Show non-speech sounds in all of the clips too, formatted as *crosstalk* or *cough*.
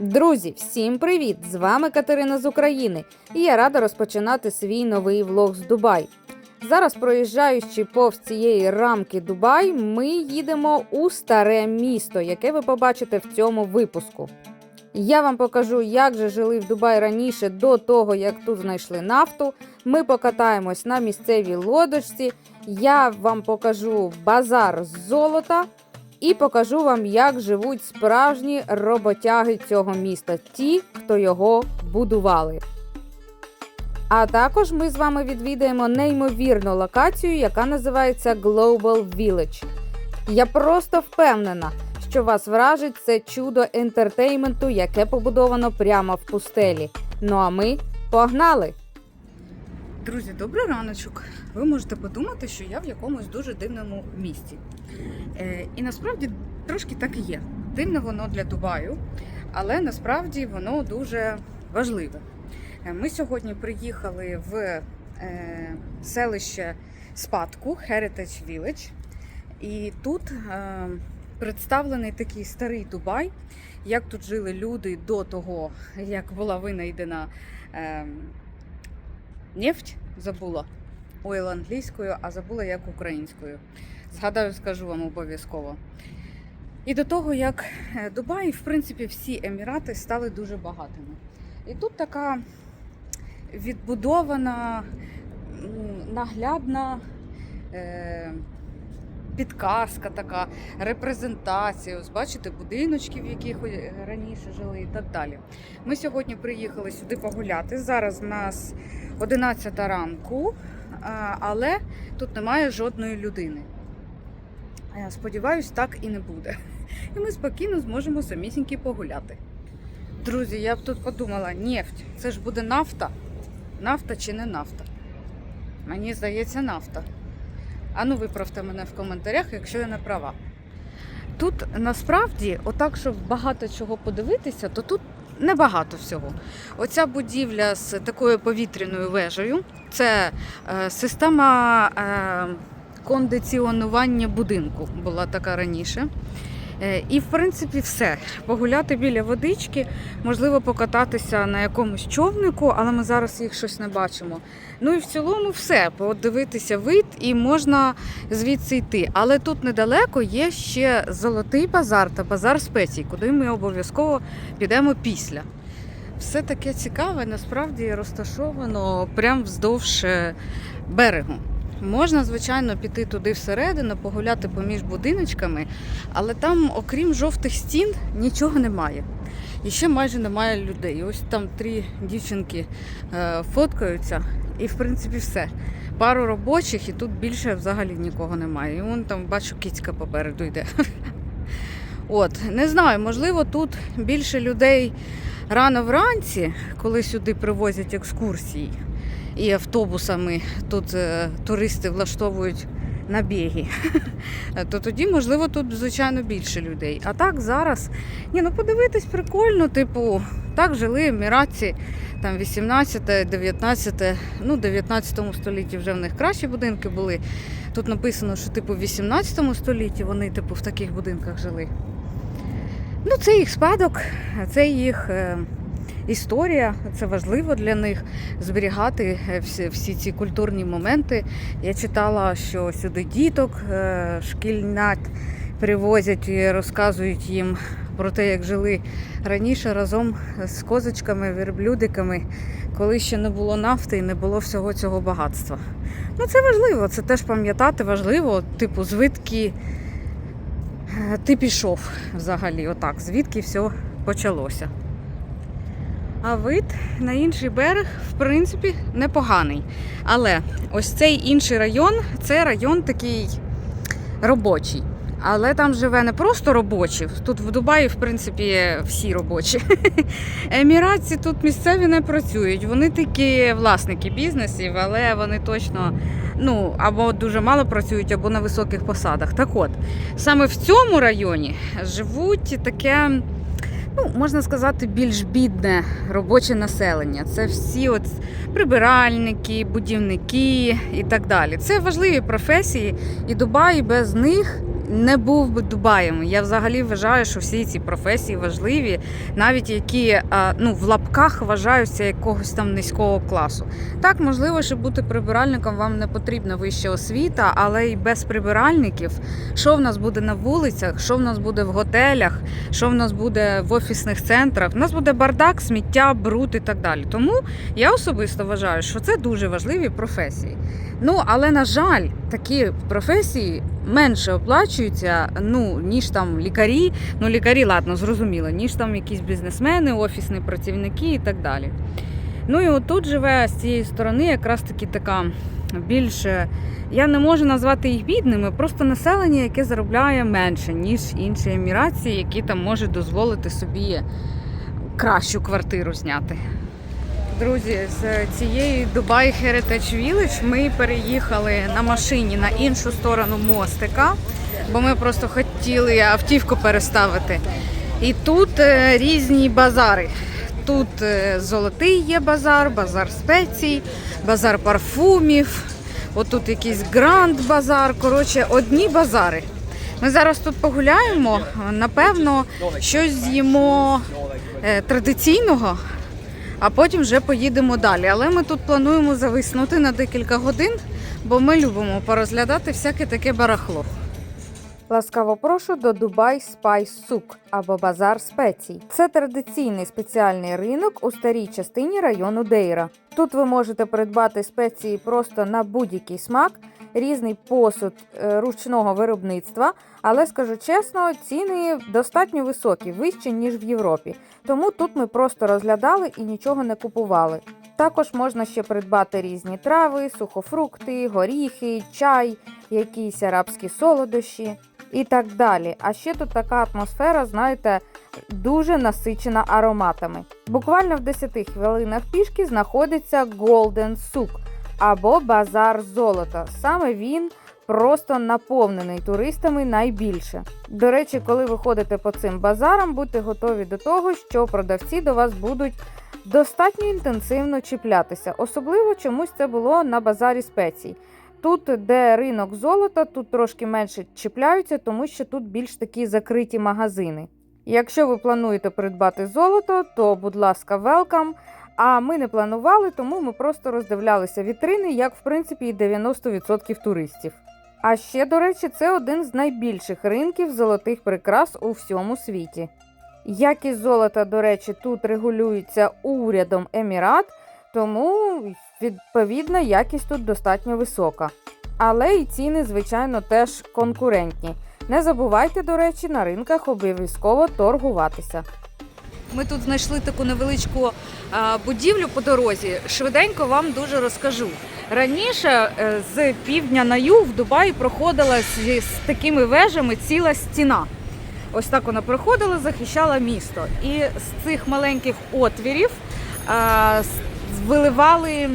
Друзі, всім привіт! З вами Катерина з України, і я рада розпочинати свій новий влог з Дубай. Зараз, проїжджаючи повз цієї рамки Дубай, ми їдемо у старе місто, яке ви побачите в цьому випуску. Я вам покажу, як же жили в Дубаї раніше до того, як тут знайшли нафту. Ми покатаємось на місцевій лодочці. Я вам покажу базар з золота. І покажу вам, як живуть справжні роботяги цього міста, ті, хто його будували. А також ми з вами відвідаємо неймовірну локацію, яка називається Global Village. Я просто впевнена, що вас вражить це чудо ентертейменту, яке побудовано прямо в пустелі. Ну а ми погнали! Друзі, добрий раночок. Ви можете подумати, що я в якомусь дуже дивному місті. Е, і насправді трошки так і є. Дивне воно для Дубаю, але насправді воно дуже важливе. Е, Ми сьогодні приїхали в е, селище Спадку Heritage Village. І тут е, представлений такий старий Дубай, як тут жили люди до того, як була винайдена. Е, нефть забула. Ойл англійською, а забула як українською. Згадаю, скажу вам обов'язково. І до того, як е, Дубай, в принципі, всі емірати стали дуже багатими. І тут така відбудована, наглядна е, підказка, така репрезентація. Бачите, будиночки, в яких раніше жили і так далі. Ми сьогодні приїхали сюди погуляти. Зараз у нас 11 ранку, але тут немає жодної людини. Сподіваюсь, так і не буде. *laughs* І ми спокійно зможемо самісінькі погуляти. Друзі, я б тут подумала, нефть, це ж буде нафта. Нафта чи не нафта? Мені здається, нафта. Ану, виправте мене в коментарях, якщо я не права. Тут насправді, отак, щоб багато чого подивитися, то тут небагато всього. Оця будівля з такою повітряною вежею це е, система е, кондиціонування будинку була така раніше. Е, І, в принципі, все. Погуляти біля водички, можливо, покататися на якомусь човнику, але ми зараз їх щось не бачимо. Ну і в цілому все. Подивитися вид і можна звідси йти. Але тут недалеко є ще золотий базар та базар спецій, куди ми обов'язково підемо після. Все таке цікаве, насправді розташовано прямо вздовж е, берегу. Можна, звичайно, піти туди всередину, погуляти поміж будиночками, але там, окрім жовтих стін, нічого немає. І ще майже немає людей. Ось там три дівчинки е, фоткаються, і в принципі все. Пару робочих, і тут більше взагалі нікого немає. І вон там бачу, кицька попереду йде. *laughs* От, не знаю, можливо, тут більше людей рано вранці, коли сюди привозять екскурсії і автобусами тут е, туристи влаштовують набіги, *laughs* то тоді, можливо, тут, звичайно, більше людей. А так зараз, ні, ну подивитись прикольно, типу, так жили еміратці там 18, 19, ну, 19 столітті вже в них кращі будинки були. Тут написано, що типу в 18 столітті вони типу в таких будинках жили. Ну, це їх спадок, це їх е, історія, це важливо для них зберігати е, всі, всі ці культурні моменти. Я читала, що сюди діток е, шкільнят привозять і розказують їм про те, як жили раніше разом з козочками, верблюдиками, коли ще не було нафти і не було всього цього багатства. Ну, це важливо, це теж пам'ятати важливо, типу, звідки е, ти пішов взагалі, отак, звідки все почалося. А вид на інший берег, в принципі, непоганий. Але ось цей інший район це район такий робочий. Але там живе не просто робочі. Тут в Дубаї, в принципі, всі робочі. *laughs* Еміратці тут місцеві не працюють. Вони такі власники бізнесів, але вони точно ну, або дуже мало працюють, або на високих посадах. Так от, саме в цьому районі живуть таке ну, можна сказати, більш бідне робоче населення. Це всі от прибиральники, будівники і так далі. Це важливі професії, і Дубай без них не був би Дубаєм. Я взагалі вважаю, що всі ці професії важливі, навіть які ну, в лапках вважаються якогось там низького класу. Так, можливо, щоб бути прибиральником, вам не потрібна вища освіта, але й без прибиральників, що в нас буде на вулицях, що в нас буде в готелях, що в нас буде в офісних центрах. У нас буде бардак, сміття, бруд і так далі. Тому я особисто вважаю, що це дуже важливі професії. Ну, але на жаль, такі професії менше оплачуються, ну, ніж там лікарі. Ну, лікарі, ладно, зрозуміло, ніж там якісь бізнесмени, офісні працівники і так далі. Ну і отут живе з цієї сторони якраз таки така більше. Я не можу назвати їх бідними, просто населення, яке заробляє менше, ніж інші емірації, які там можуть дозволити собі кращу квартиру зняти. Друзі, з цієї Dubai Heritage Village ми переїхали на машині на іншу сторону мостика, бо ми просто хотіли автівку переставити. І тут е, різні базари. Тут е, золотий є базар, базар спецій, базар парфумів. Отут якийсь гранд базар. Коротше, одні базари. Ми зараз тут погуляємо. Напевно, щось з'їмо е, традиційного, а потім вже поїдемо далі. Але ми тут плануємо зависнути на декілька годин, бо ми любимо порозглядати всяке таке барахло. Ласкаво прошу до Дубай Спайс Сук або Базар спецій. Це традиційний спеціальний ринок у старій частині району Дейра. Тут ви можете придбати спеції просто на будь-який смак, різний посуд е, ручного виробництва, але скажу чесно, ціни достатньо високі, вищі ніж в Європі. Тому тут ми просто розглядали і нічого не купували. Також можна ще придбати різні трави, сухофрукти, горіхи, чай, якісь арабські солодощі і так далі. А ще тут така атмосфера, знаєте, дуже насичена ароматами. Буквально в 10 хвилинах пішки знаходиться Golden Souk або базар золота. Саме він просто наповнений туристами найбільше. До речі, коли ви ходите по цим базарам, будьте готові до того, що продавці до вас будуть достатньо інтенсивно чіплятися. Особливо чомусь це було на базарі спецій. Тут, де ринок золота, тут трошки менше чіпляються, тому що тут більш такі закриті магазини. Якщо ви плануєте придбати золото, то, будь ласка, велкам. А ми не планували, тому ми просто роздивлялися вітрини, як в принципі і 90% туристів. А ще, до речі, це один з найбільших ринків золотих прикрас у всьому світі. Якість золота, до речі, тут регулюється урядом Емірат, тому відповідно якість тут достатньо висока. Але і ціни, звичайно, теж конкурентні. Не забувайте, до речі, на ринках обов'язково торгуватися. Ми тут знайшли таку невеличку будівлю по дорозі. Швиденько вам дуже розкажу. Раніше е, з півдня на юг в Дубаї проходила з, такими вежами ціла стіна. Ось так вона проходила, захищала місто. І з цих маленьких отвірів а, виливали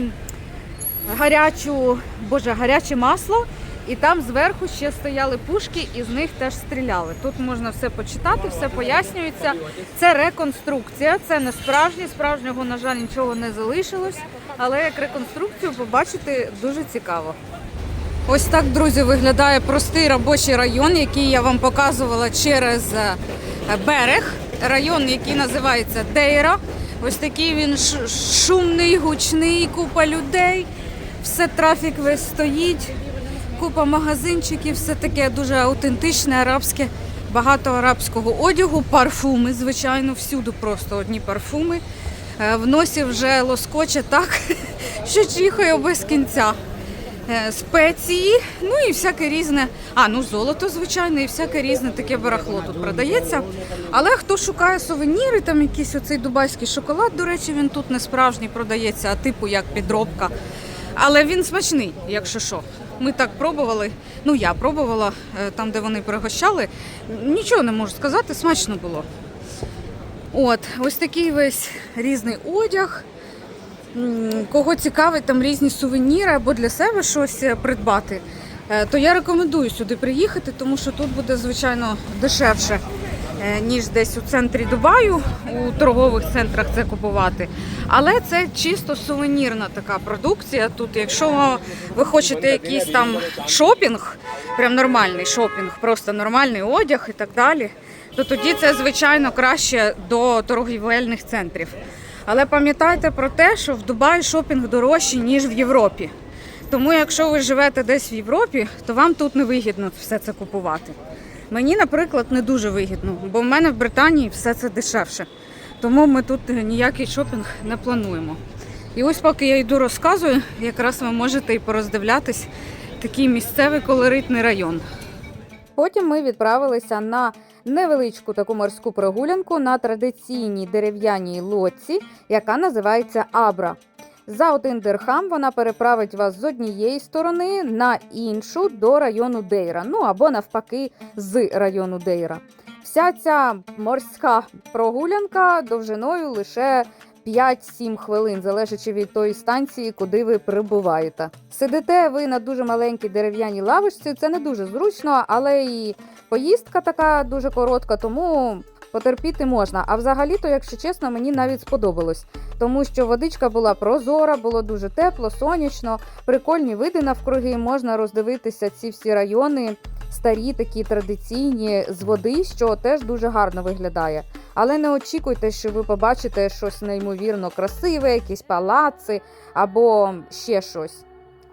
гарячу, боже, гаряче масло. І там зверху ще стояли пушки, і з них теж стріляли. Тут можна все почитати, все пояснюється. Це реконструкція, це не справжнє. Справжнього, на жаль, нічого не залишилось. Але як реконструкцію побачити дуже цікаво. Ось так, друзі, виглядає простий робочий район, який я вам показувала через е, берег. Район, який називається Дейра. Ось такий він шумний, гучний, купа людей. Все трафік весь стоїть, купа магазинчиків, все таке дуже аутентичне, арабське, багато арабського одягу, парфуми, звичайно, всюди просто одні парфуми. Е, В носі вже лоскоче так, *laughs* що чихає без кінця. Е, Спеції, ну і всяке різне. А, ну золото, звичайно, і всяке різне таке барахло тут продається. Але хто шукає сувеніри, там якийсь оцей дубайський шоколад, до речі, він тут не справжній продається, а типу як підробка. Але він смачний, якщо що. Ми так пробували. Ну я пробувала е, там, де вони пригощали. Нічого не можу сказати, смачно було. От, ось такий весь різний одяг. Кого цікавить там різні сувеніри або для себе щось е, придбати, е, то я рекомендую сюди приїхати, тому що тут буде звичайно дешевше, ніж десь у центрі Дубаю, у торгових центрах це купувати. Але це чисто сувенірна така продукція. Тут, якщо ви хочете якийсь там шопінг, прям нормальний шопінг, просто нормальний одяг і так далі, то тоді це звичайно краще до торгівельних центрів. Але пам'ятайте про те, що в Дубаї шопінг дорожчий, ніж в Європі. Тому, якщо ви живете десь в Європі, то вам тут не вигідно все це купувати. Мені, наприклад, не дуже вигідно, бо в мене в Британії все це дешевше. Тому ми тут ніякий шопінг не плануємо. І ось поки я йду розказую, якраз ви можете і пороздивлятись такий місцевий колоритний район. Потім ми відправилися на невеличку таку морську прогулянку на традиційній дерев'яній лодці, яка називається Абра. За один дирхам вона переправить вас з однієї сторони на іншу до району Дейра, ну або навпаки з району Дейра. Вся ця морська прогулянка довжиною лише 5-7 хвилин, залежачи від тої станції, куди ви прибуваєте. Сидите ви на дуже маленькій дерев'яній лавочці, це не дуже зручно, але і поїздка така дуже коротка, тому потерпіти можна. А взагалі-то, якщо чесно, мені навіть сподобалось, тому що водичка була прозора, було дуже тепло, сонячно, прикольні види навкруги. Можна роздивитися ці всі райони, старі, такі традиційні з води, що теж дуже гарно виглядає. Але не очікуйте, що ви побачите щось неймовірно красиве, якісь палаци або ще щось.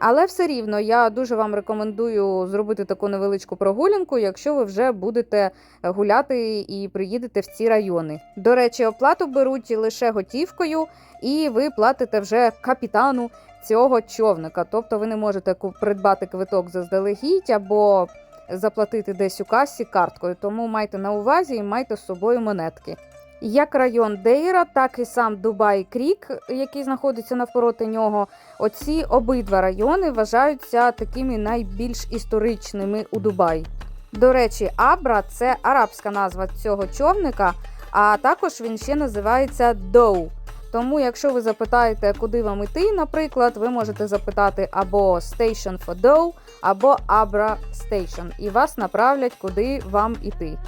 Але все рівно я дуже вам рекомендую зробити таку невеличку прогулянку, якщо ви вже будете гуляти і приїдете в ці райони. До речі, оплату беруть лише готівкою, і ви платите вже капітану цього човника. Тобто ви не можете придбати квиток заздалегідь або заплатити десь у касі карткою. Тому майте на увазі і майте з собою монетки. Як район Дейра, так і сам Дубай Крік, який знаходиться навпроти нього. Оці обидва райони вважаються такими найбільш історичними у Дубаї. До речі, Абра це арабська назва цього човника, а також він ще називається Доу. Тому, якщо ви запитаєте, куди вам іти, наприклад, ви можете запитати або Station for Dow, або Abra Station, і вас направлять, куди вам іти.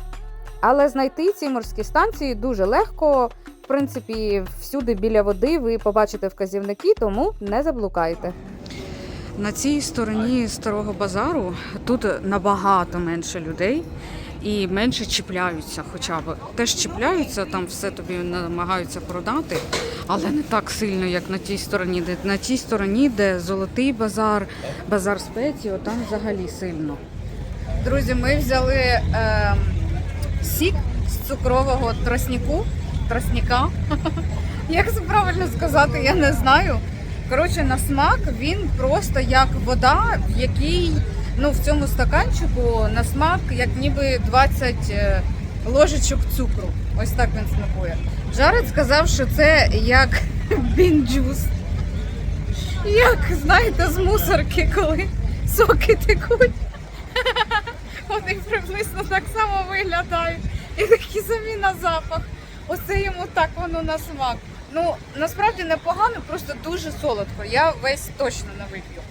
Але знайти ці морські станції дуже легко. В принципі, всюди біля води ви побачите вказівники, тому не заблукайте. На цій стороні старого базару тут набагато менше людей і менше чіпляються, хоча б теж чіпляються, там все тобі намагаються продати, але не так сильно, як на тій стороні. Де на тій стороні, де золотий базар, базар спеції, там взагалі сильно. Друзі, ми взяли е, сік з цукрового тросніку, тросніка. *laughs* Як це правильно сказати, я не знаю. Коротше, на смак він просто як вода, в якій ну, в цьому стаканчику на смак як ніби 20 е, ложечок цукру. Ось так він смакує. Жаред сказав, що це як *laughs* бінджус. Як, знаєте, з мусорки, коли соки текуть. Вони приблизно так само виглядають. І такі самі на запах. Оце йому так воно на смак. Ну, насправді непогано, просто дуже солодко. Я весь точно не вип'ю.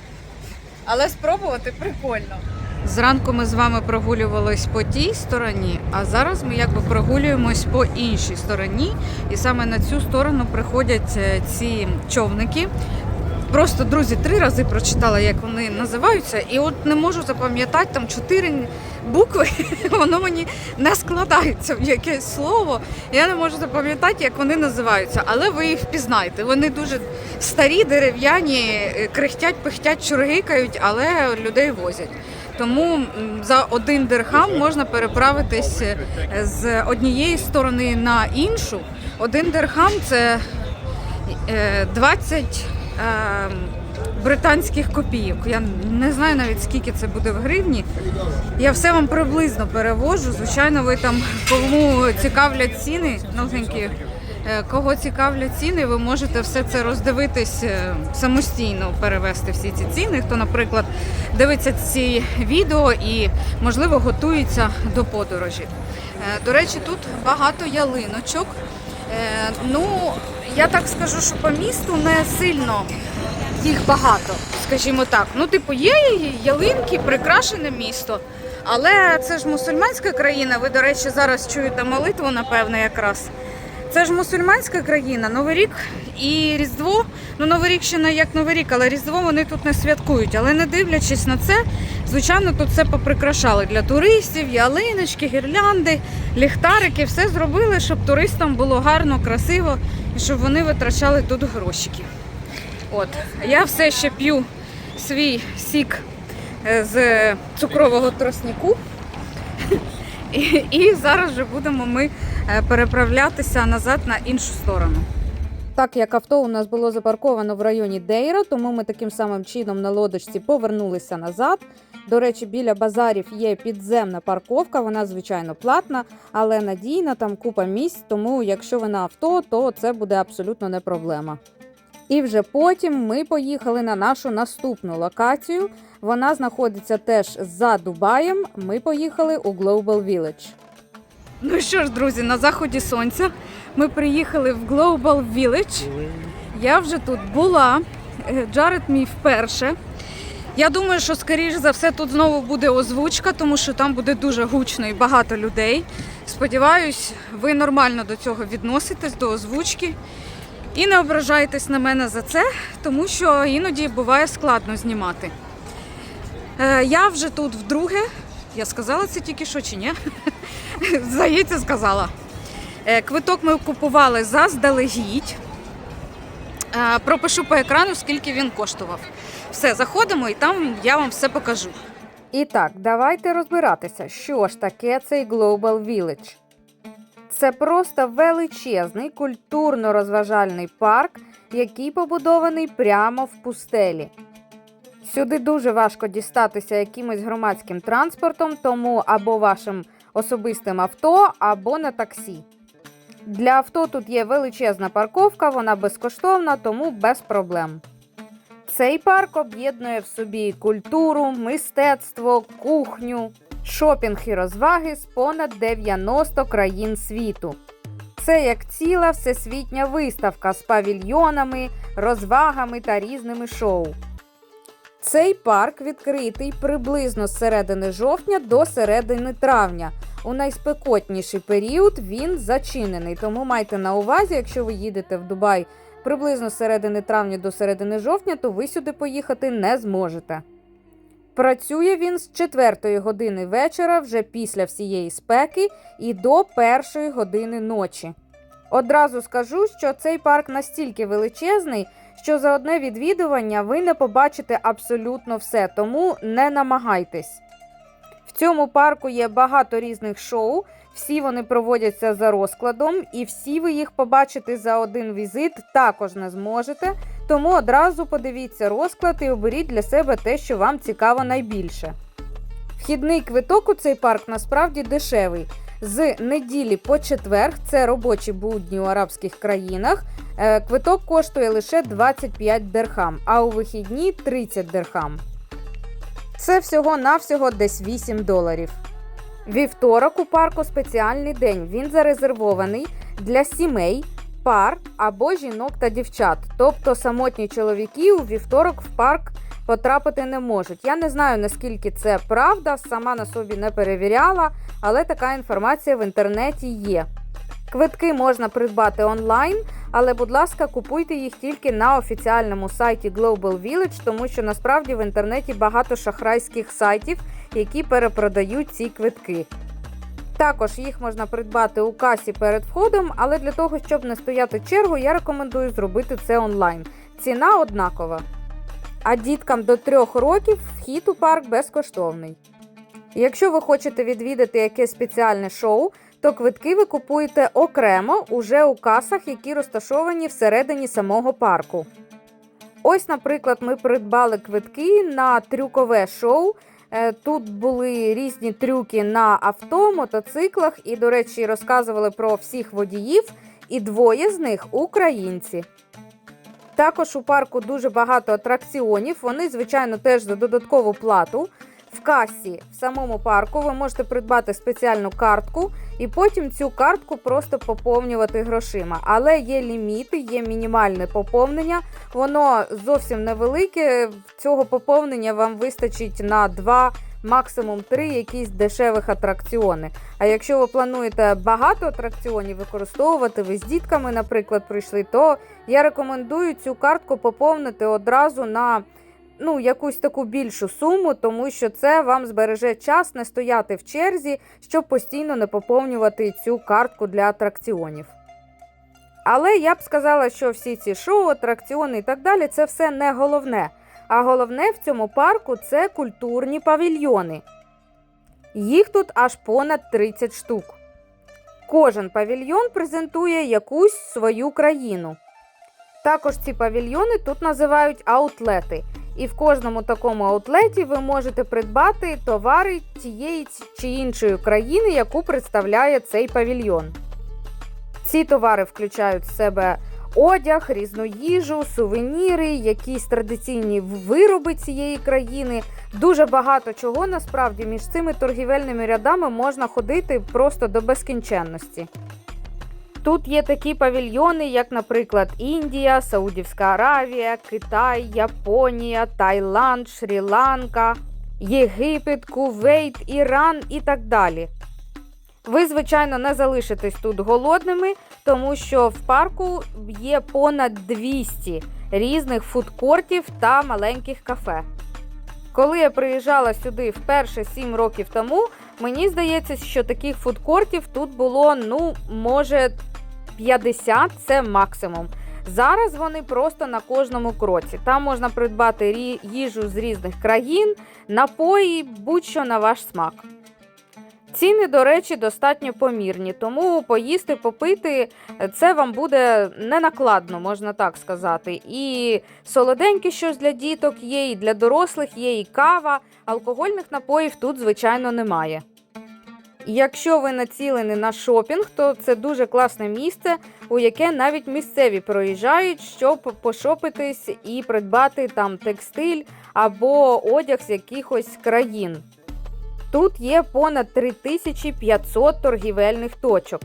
Але спробувати прикольно. Зранку ми з вами прогулювались по тій стороні, а зараз ми якби прогулюємось по іншій стороні. І саме на цю сторону приходять е, ці човники. Просто, друзі, три рази прочитала, як вони називаються, і от не можу запам'ятати там чотири букви, *laughs* воно мені не складається в якесь слово. Я не можу запам'ятати, як вони називаються, але ви їх впізнаєте. Вони дуже старі, дерев'яні, е, крихтять, пихтять, чургикають, але людей возять. Тому за один дирхам можна переправитись е, з однієї сторони на іншу. Один дирхам це е, 20 е, британських копійок. Я не знаю навіть скільки це буде в гривні. Я все вам приблизно перевожу. Звичайно, ви там кому цікавлять ціни, е, кого цікавлять ціни, ви можете все це роздивитись е, самостійно, перевести всі ці ціни. Хто, наприклад, дивиться ці відео і, можливо, готується до подорожі. Е, До речі, тут багато ялиночок. Ну, я так скажу, що по місту не сильно їх багато, скажімо так. Ну, типу, є ялинки, прикрашене місто, Але це ж мусульманська країна. Ви, до речі, зараз чуєте молитву, напевно, якраз. Це ж мусульманська країна, Новий рік і Різдво. Ну, Новий рік ще не як Новий рік, але Різдво вони тут не святкують. Але не дивлячись на це, звичайно, тут все поприкрашали для туристів, ялиночки, гірлянди, ліхтарики, все зробили, щоб туристам було гарно, красиво і щоб вони витрачали тут грошики. От, я все ще п'ю свій сік е, з цукрового тросніку. *laughs* І, і зараз вже будемо ми переправлятися назад на іншу сторону. Так як авто у нас було запарковано в районі Дейра, тому ми таким самим чином на лодочці повернулися назад. До речі, біля базарів є підземна парковка, вона звичайно платна, але надійна, там купа місць, тому якщо ви на авто, то це буде абсолютно не проблема. І вже потім ми поїхали на нашу наступну локацію. Вона знаходиться теж за Дубаєм. Ми поїхали у Global Village. Ну що ж, друзі, на заході сонця ми приїхали в Global Village. Я вже тут була. Е, Джаред мій вперше. Я думаю, що скоріш за все тут знову буде озвучка, тому що там буде дуже гучно і багато людей. Сподіваюсь, ви нормально до цього відноситесь, до озвучки. І не ображайтесь на мене за це, тому що іноді буває складно знімати. Е, Я вже тут вдруге. Я сказала це тільки що чи ні? *laughs* Здається, сказала. Е, Квиток ми купували заздалегідь. Е, Пропишу по екрану, скільки він коштував. Все, заходимо і там я вам все покажу. І так, давайте розбиратися, що ж таке цей Global Village. Це просто величезний культурно-розважальний парк, який побудований прямо в пустелі. Сюди дуже важко дістатися якимось громадським транспортом, тому або вашим особистим авто, або на таксі. Для авто тут є величезна парковка, вона безкоштовна, тому без проблем. Цей парк об'єднує в собі культуру, мистецтво, кухню, шопінг і розваги з понад 90 країн світу. Це як ціла всесвітня виставка з павільйонами, розвагами та різними шоу. Цей парк відкритий приблизно з середини жовтня до середини травня. У найспекотніший період він зачинений, тому майте на увазі, якщо ви їдете в Дубай приблизно з середини травня до середини жовтня, то ви сюди поїхати не зможете. Працює він з 4 години вечора вже після всієї спеки і до 1 години ночі. Одразу скажу, що цей парк настільки величезний, що за одне відвідування ви не побачите абсолютно все, тому не намагайтесь. В цьому парку є багато різних шоу, всі вони проводяться за розкладом, і всі ви їх побачити за один візит також не зможете. Тому одразу подивіться розклад і оберіть для себе те, що вам цікаво найбільше. Вхідний квиток у цей парк насправді дешевий. З неділі по четвер, це робочі будні у арабських країнах. е, Квиток коштує лише 25 дирхам, а у вихідні 30 дирхам. Це всього-навсього десь 8 доларів. Вівторок у парку спеціальний день. Він зарезервований для сімей, пар або жінок та дівчат. Тобто самотні чоловіки у вівторок в парк потрапити не можуть. Я не знаю наскільки це правда, сама на собі не перевіряла, але така інформація в інтернеті є. Квитки можна придбати онлайн, але, будь ласка, купуйте їх тільки на офіціальному сайті Global Village, тому що насправді в інтернеті багато шахрайських сайтів, які перепродають ці квитки. Також їх можна придбати у касі перед входом, але для того, щоб не стояти чергу, я рекомендую зробити це онлайн. Ціна однакова. А діткам до 3 років вхід у парк безкоштовний. Якщо ви хочете відвідати якесь спеціальне шоу, то квитки ви купуєте окремо уже у касах, які розташовані всередині самого парку. Ось, наприклад, ми придбали квитки на трюкове шоу. Е, Тут були різні трюки на авто, мотоциклах і, до речі, розказували про всіх водіїв, і двоє з них українці. Також у парку дуже багато атракціонів. Вони, звичайно, теж за додаткову плату. В касі в самому парку ви можете придбати спеціальну картку і потім цю картку просто поповнювати грошима. Але є ліміти, є мінімальне поповнення. Воно зовсім невелике. Цього поповнення вам вистачить на 2 максимум три якісь дешевих атракціони. А якщо ви плануєте багато атракціонів використовувати, ви з дітками, наприклад, прийшли, то я рекомендую цю картку поповнити одразу на ну, якусь таку більшу суму, тому що це вам збереже час не стояти в черзі, щоб постійно не поповнювати цю картку для атракціонів. Але я б сказала, що всі ці шоу, атракціони і так далі це все не головне. А головне в цьому парку це культурні павільйони. Їх тут аж понад 30 штук. Кожен павільйон презентує якусь свою країну. Також ці павільйони тут називають аутлети. І в кожному такому аутлеті ви можете придбати товари тієї чи іншої країни, яку представляє цей павільйон. Ці товари включають в себе одяг, різну їжу, сувеніри, якісь традиційні вироби цієї країни. Дуже багато чого насправді між цими торгівельними рядами можна ходити просто до безкінченності. Тут є такі павільйони, як, наприклад, Індія, Саудівська Аравія, Китай, Японія, Таїланд, Шрі-Ланка, Єгипет, Кувейт, Іран і так далі. Ви, звичайно, не залишитесь тут голодними, тому що в парку є понад 200 різних фудкортів та маленьких кафе. Коли я приїжджала сюди вперше 7 років тому, мені здається, що таких фудкортів тут було, ну, може, 50 це максимум. Зараз вони просто на кожному кроці. Там можна придбати їжу з різних країн, напої, будь-що на ваш смак. Ціни, до речі, достатньо помірні, тому поїсти, попити це вам буде не накладно, можна так сказати. І солоденьке щось для діток є, і для дорослих є, і кава. Алкогольних напоїв тут, звичайно, немає. Якщо ви націлені на шопінг, то це дуже класне місце, у яке навіть місцеві проїжджають, щоб пошопитись і придбати там текстиль або одяг з якихось країн. Тут є понад 3500 торгівельних точок.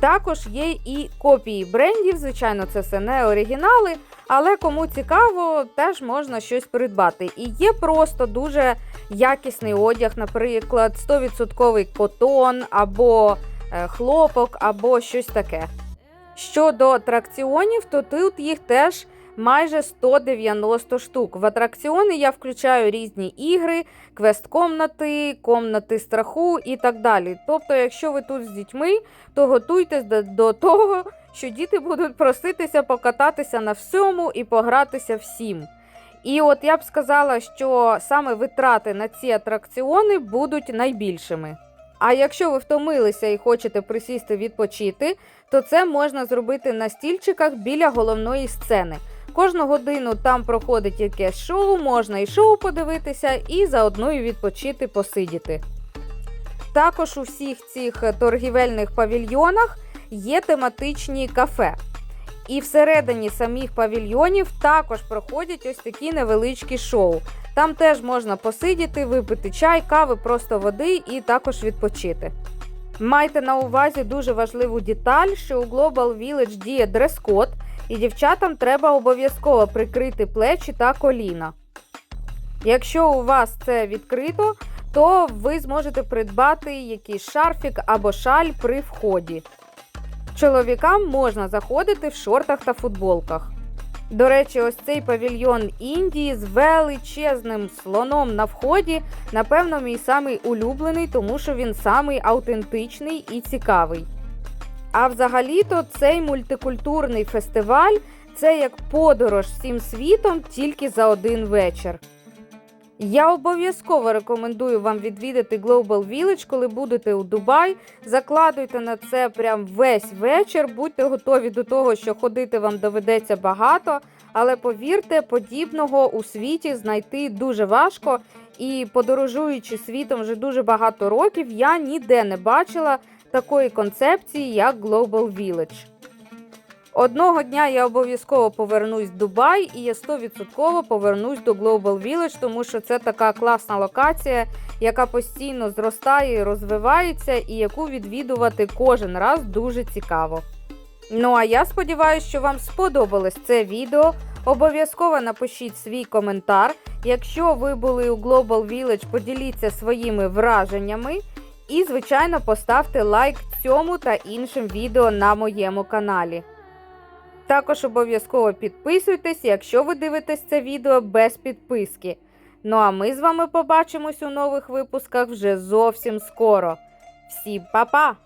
Також є і копії брендів, звичайно, це все не оригінали, але кому цікаво, теж можна щось придбати. І є просто дуже якісний одяг, наприклад, 100% котон або е, хлопок, або щось таке. Щодо атракціонів, то тут їх теж майже 190 штук. В атракціони я включаю різні ігри, квест-комнати, комнати страху і так далі. Тобто, якщо ви тут з дітьми, то готуйтесь до, того, що діти будуть проситися покататися на всьому і погратися всім. І от я б сказала, що саме витрати на ці атракціони будуть найбільшими. А якщо ви втомилися і хочете присісти відпочити, то це можна зробити на стільчиках біля головної сцени. Кожну годину там проходить якесь шоу, можна і шоу подивитися, і заодно і відпочити, посидіти. Також у всіх цих торгівельних павільйонах є тематичні кафе. І всередині самих павільйонів також проходять ось такі невеличкі шоу. Там теж можна посидіти, випити чай, кави, просто води і також відпочити. Майте на увазі дуже важливу деталь, що у Global Village діє дрес-код, і дівчатам треба обов'язково прикрити плечі та коліна. Якщо у вас це відкрито, то ви зможете придбати якийсь шарфік або шаль при вході. Чоловікам можна заходити в шортах та футболках. До речі, ось цей павільйон Індії з величезним слоном на вході, напевно, мій самий улюблений, тому що він самий аутентичний і цікавий. А взагалі-то цей мультикультурний фестиваль це як подорож всім світом тільки за один вечір. Я обов'язково рекомендую вам відвідати Global Village, коли будете у Дубай. Закладуйте на це прям весь вечір. Будьте готові до того, що ходити вам доведеться багато, але повірте, подібного у світі знайти дуже важко. І подорожуючи світом вже дуже багато років, я ніде не бачила такої концепції, як Global Village. Одного дня я обов'язково повернусь в Дубай і я 100% повернусь до Global Village, тому що це така класна локація, яка постійно зростає і розвивається, і яку відвідувати кожен раз дуже цікаво. Ну а я сподіваюся, що вам сподобалось це відео. Обов'язково напишіть свій коментар. Якщо ви були у Global Village, поділіться своїми враженнями. І, звичайно, поставте лайк цьому та іншим відео на моєму каналі. Також обов'язково підписуйтесь, якщо ви дивитесь це відео без підписки. Ну а ми з вами побачимось у нових випусках вже зовсім скоро. Всім па-па!